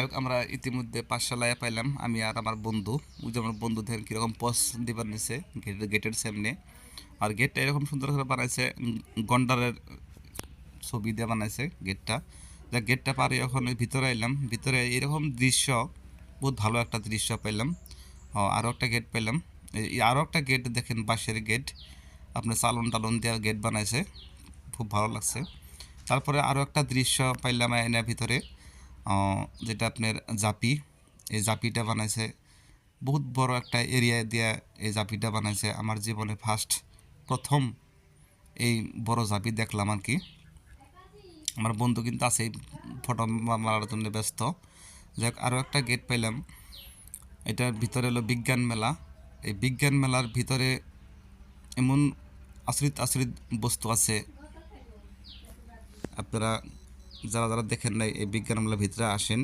যাই হোক, আমরা ইতিমধ্যে পাঠশালায় পাইলাম। আমি আর আমার বন্ধু ওই যে আমার বন্ধু দেখেন কীরকম পস দিবার নিছে গেটের গেটের সামনে। আর গেটটা এরকম সুন্দর করে বানাইছে গন্ডারের ছবি দিয়ে বানাইছে গেটটা যা গেটটা পারে এখন ভিতরে এলাম ভিতরে এরকম দৃশ্য বহুত ভালো একটা দৃশ্য পেলাম আরও একটা গেট এই আরও একটা গেট দেখেন বাঁশের গেট আপনার চালন টালন দেওয়া গেট বানাইছে। খুব ভালো লাগছে। তারপরে আরও একটা দৃশ্য পাইলাম এনার ভিতরে। যেটা আপনার জাপি, এই জাপিটা বানাইছে। বহুত বড় একটা এরিয়া দিয়ে এই জাপিটা বানাইছে। আমার জীবনে ফার্স্ট প্রথম এই বড় জাপি দেখলাম আর কি। আমার বন্ধু কিন্তু আছে এই ফটো মারার জন্য ব্যস্ত। যাই আরও একটা গেট পাইলাম। এটার ভিতরে হলো বিজ্ঞান মেলা। এই বিজ্ঞান মেলার ভিতরে এমন আশ্রিত আশ্রিত বস্তু আছে। আপনারা যারা যারা দেখেন নাই এই বিজ্ঞানমেলার ভিতরে আসেন